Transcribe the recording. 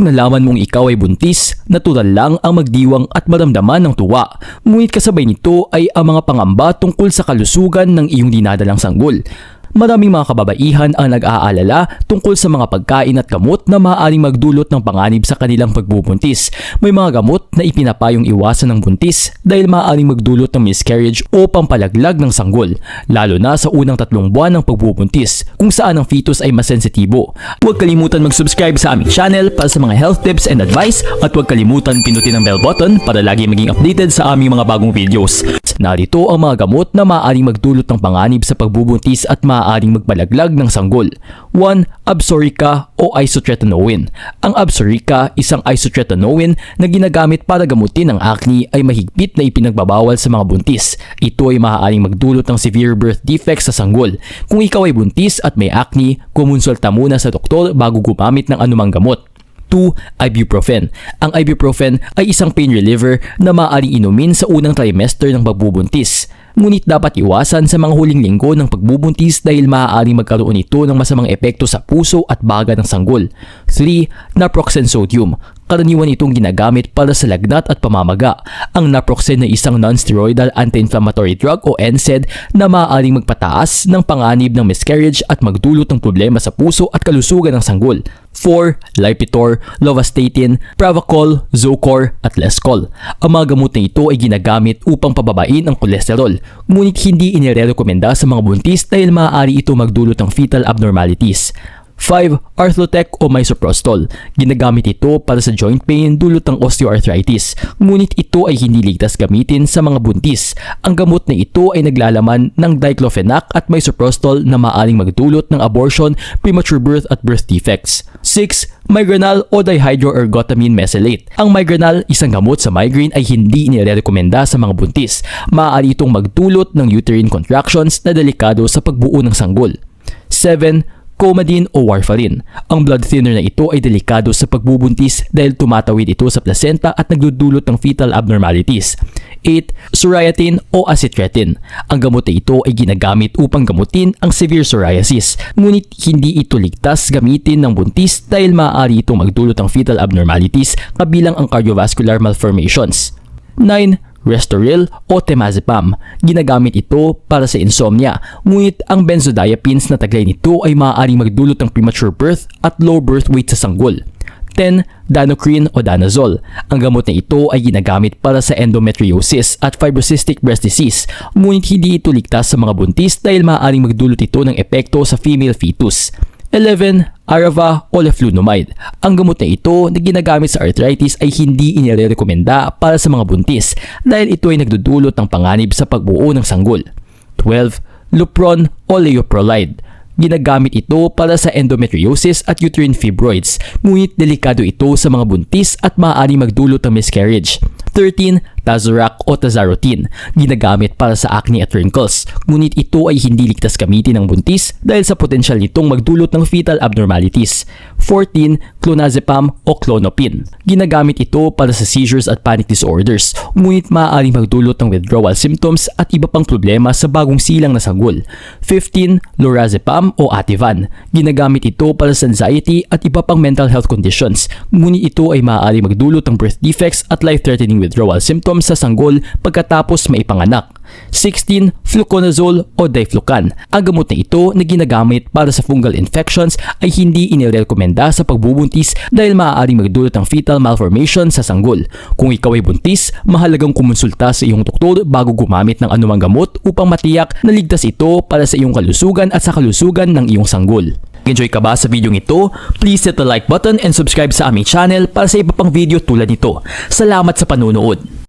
Kapag nalaman mong ikaw ay buntis, natural lang ang magdiwang at maramdaman ng tuwa. Ngunit kasabay nito ay ang mga pangamba tungkol sa kalusugan ng iyong dinadalang sanggol. Maraming mga kababaihan ang nag-aalala tungkol sa mga pagkain at gamot na maaaring magdulot ng panganib sa kanilang pagbubuntis. May mga gamot na ipinapayong iwasan ng buntis dahil maaaring magdulot ng miscarriage o pampalaglag ng sanggol, lalo na sa unang tatlong buwan ng pagbubuntis kung saan ang fetus ay mas sensitibo. Huwag kalimutan mag-subscribe sa aming channel para sa mga health tips and advice at huwag kalimutan pinutin ang bell button para lagi maging updated sa aming mga bagong videos. Narito ang mga gamot na maaaring magdulot ng panganib sa pagbubuntis at maaaring magbalaglag ng sanggol. 1. Absorica o isotretinoin. Ang Absorica, isang isotretinoin na ginagamit para gamutin ang acne ay mahigpit na ipinagbabawal sa mga buntis. Ito ay maaaring magdulot ng severe birth defects sa sanggol. Kung ikaw ay buntis at may acne, kumonsulta muna sa doktor bago gumamit ng anumang gamot. 2. Ibuprofen. Ang ibuprofen ay isang pain reliever na maaaring inumin sa unang trimester ng pagbubuntis. Ngunit dapat iwasan sa mga huling linggo ng pagbubuntis dahil maaaring magkaroon ito ng masamang epekto sa puso at baga ng sanggol. 3. Naproxen sodium. Karaniwan itong ginagamit para sa lagnat at pamamaga. Ang naproxen ay isang non-steroidal anti-inflammatory drug o NSAID na maaaring magpataas ng panganib ng miscarriage at magdulot ng problema sa puso at kalusugan ng sanggol. 4. Lipitor, Lovastatin, Pravacol, Zocor at Lescol. Ang mga gamot na ito ay ginagamit upang pababain ang kolesterol, ngunit hindi inirerekomenda sa mga buntis dahil maaari ito magdulot ng fetal abnormalities. 5. Arthlotec o misoprostol. Ginagamit ito para sa joint pain dulot ng osteoarthritis, ngunit ito ay hindi ligtas gamitin sa mga buntis. Ang gamot na ito ay naglalaman ng diclofenac at misoprostol na maaring magdulot ng abortion, premature birth at birth defects. 6. Migranal o dihydroergotamine mesylate. Ang migranal, isang gamot sa migraine ay hindi inirekomenda sa mga buntis. Maaari itong magdulot ng uterine contractions na delikado sa pagbuo ng sanggol. 7. Comadin o warfarin. Ang blood thinner na ito ay delikado sa pagbubuntis dahil tumatawid ito sa placenta at nagdudulot ng fetal abnormalities. 8. Soriatin o acitretin. Ang gamot na ito ay ginagamit upang gamutin ang severe psoriasis, ngunit hindi ito ligtas gamitin ng buntis dahil maaari itong magdulot ng fetal abnormalities kabilang ang cardiovascular malformations. 9. Restoril o Temazepam. Ginagamit ito para sa insomnia, ngunit ang benzodiazepines na taglay nito ay maaaring magdulot ng premature birth at low birth weight sa sanggol. 10. Danocrine o Danazol. Ang gamot na ito ay ginagamit para sa endometriosis at fibrocystic breast disease, ngunit hindi ito ligtas sa mga buntis dahil maaaring magdulot ito ng epekto sa female fetus. 11. Arava o leflunomide. Ang gamot na ito na ginagamit sa arthritis ay hindi inirekomenda para sa mga buntis dahil ito ay nagdudulot ng panganib sa pagbuo ng sanggol. 12. Lupron o leoprolide. Ginagamit ito para sa endometriosis at uterine fibroids, ngunit delikado ito sa mga buntis at maaari magdulot ng miscarriage. 13. Tazorac o Tazarotin. Ginagamit para sa acne at wrinkles, ngunit ito ay hindi ligtas gamitin ng buntis dahil sa potensyal nitong magdulot ng fetal abnormalities. 14. Clonazepam o Clonopin. Ginagamit ito para sa seizures at panic disorders, ngunit maaaring magdulot ng withdrawal symptoms at iba pang problema sa bagong silang na sanggol. 15. Lorazepam o Ativan. Ginagamit ito para sa anxiety at iba pang mental health conditions, ngunit ito ay maaaring magdulot ng birth defects at life-threatening withdrawal symptoms sa sanggol pagkatapos maipanganak. 16. Fluconazole o Diflucan. Ang gamot na ito na ginagamit para sa fungal infections ay hindi inirekomenda sa pagbubuntis dahil maaaring magdulot ng fetal malformation sa sanggol. Kung ikaw ay buntis, mahalagang kumonsulta sa iyong doktor bago gumamit ng anumang gamot upang matiyak na ligtas ito para sa iyong kalusugan at sa kalusugan ng iyong sanggol. Enjoy ka ba sa video ito? Please hit the like button and subscribe sa aming channel para sa iba pang video tulad nito. Salamat sa panunood!